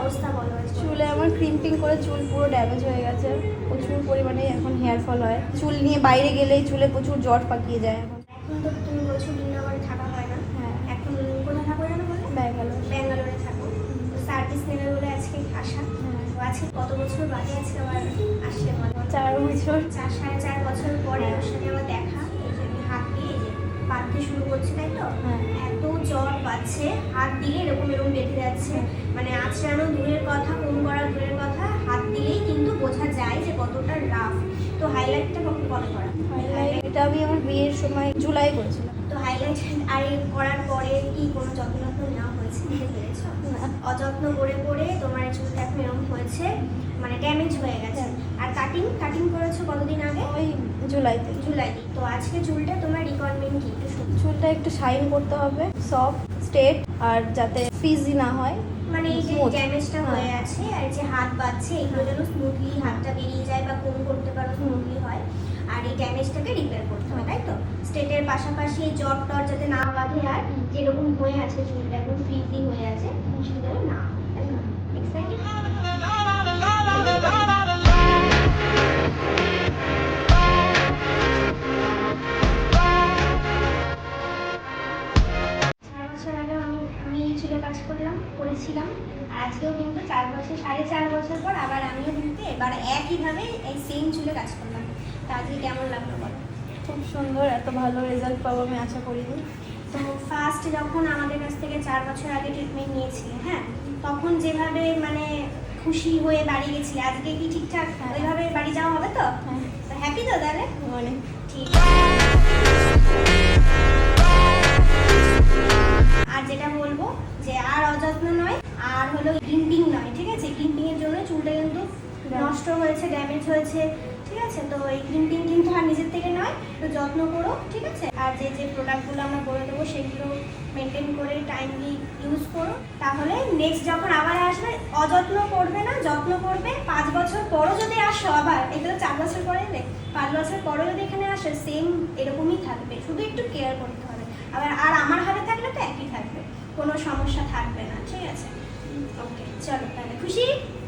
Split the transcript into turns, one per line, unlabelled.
অবস্থা বলো?
চুলে আমার ক্রিম্পিং করে চুল পুরো ড্যামেজ হয়ে গেছে। প্রচুর পরিমাণে এখন হেয়ার ফল হয়। চুল নিয়ে বাইরে গেলেই চুলে প্রচুর জট পাকিয়ে যায় এখন।
এখন তো তুমি বলছো বৃন্দাবনে থাকা হয় না।
হ্যাঁ।
এখন কোথায় থাকো জানো বলে?
ব্যাঙ্গালোর।
ব্যাঙ্গালোরে থাকো। সার্ভিস নেবে বলে আজকে আসা আজকে কত বছর বাদে আজকে আবার আসলে
চার বছর।
চার সাড়ে চার বছর পরে ওর সাথে আমার দেখা। হাত দিয়ে বাঁধতে শুরু করছি তাই তো?
হ্যাঁ।
এত জ্বর পাচ্ছে হাত দিলে এরকম এরকম বেঁধে যাচ্ছে। আঁচড়ানো দূরের কথা কম করা দূরের কথা হাত দিলেই কিন্তু বোঝা যায় যে কতটা রাফ তো হাইলাইটটা কখন কত করা?
হাইলাইট এটা আমি আমার বিয়ের সময় জুলাই করেছিলাম।
তো হাইলাইট আর করার পরে কি কোনো যত্ন টত্ন নেওয়া হয়েছে? পেরেছ অযত্ন করে করে তোমার চুলটা এখন এরকম হয়েছে মানে ড্যামেজ হয়ে গেছে। আর কাটিং কাটিং করেছ কতদিন আগে?
ওই জুলাইতে
জুলাইতে তো আজকে চুলটা তোমার রিকোয়ারমেন্ট কি? একটু
চুলটা একটু শাইন করতে হবে সফট স্ট্রেট আর যাতে ফ্রিজি না হয়
মানে এই যে ড্যামেজটা
হ্যাঁ।
আছে আর যে হাত বাজছে এগুলো যেন স্মুথলি হাতটা বেরিয়ে যায় বা কোন করতে পারো স্মুথলি হয়। আর এই ড্যামেজটাকে রিপেয়ার করতে হয় তাই তো? স্টেটের পাশাপাশি জ্বর টর যাতে না বাঁধে আর যেরকম হয়ে আছে চুলটা একদম ফ্রিজি হয়ে আছে সেটা করেছিলাম আর আজকেও কিন্তু চার বছর সাড়ে চার বছর পর আবার আমিও কিন্তু এবার একইভাবে এই সেম চুলে কাজ করলাম। তা আজকে কেমন লাগল বলো?
খুব সুন্দর এত ভালো রেজাল্ট পাবো আমি আশা করিনি।
তো ফার্স্ট যখন আমাদের কাছ থেকে চার বছর আগে ট্রিটমেন্ট নিয়েছিলে হ্যাঁ তখন যেভাবে মানে খুশি হয়ে বাড়ি গেছিলে আজকে কি ঠিকঠাক?
হ্যাঁ।
ওইভাবে বাড়ি যাওয়া হবে তো?
হ্যাঁ।
তো হ্যাপি তো তাহলে?
মানে
ঠিক হলো গ্রিম্পিং নয় ঠিক আছে? গ্রিম্পিং এর জন্য চুলটা কিন্তু নষ্ট হয়েছে ড্যামেজ হয়েছে ঠিক আছে? তো এই গ্রিম্পিং কিন্তু আর নিজের থেকে নয় তো যত্ন করো ঠিক আছে? আর যে যে প্রোডাক্টগুলো আমরা বলে দেবো সেগুলো মেনটেন করে টাইমলি ইউজ করো। তাহলে নেক্সট যখন আবার আসবে অযত্ন করবে না যত্ন করবে। পাঁচ বছর পরও যদি আসো আবার এটা তো চার বছর পরে পাঁচ বছর পরও যদি এখানে আসে সেম এরকমই থাকবে। শুধু একটু কেয়ার করতে হবে। আবার আর আমার হাতে থাকলে তো একই থাকবে কোনো সমস্যা থাকবে না ঠিক আছে? ওকে চলো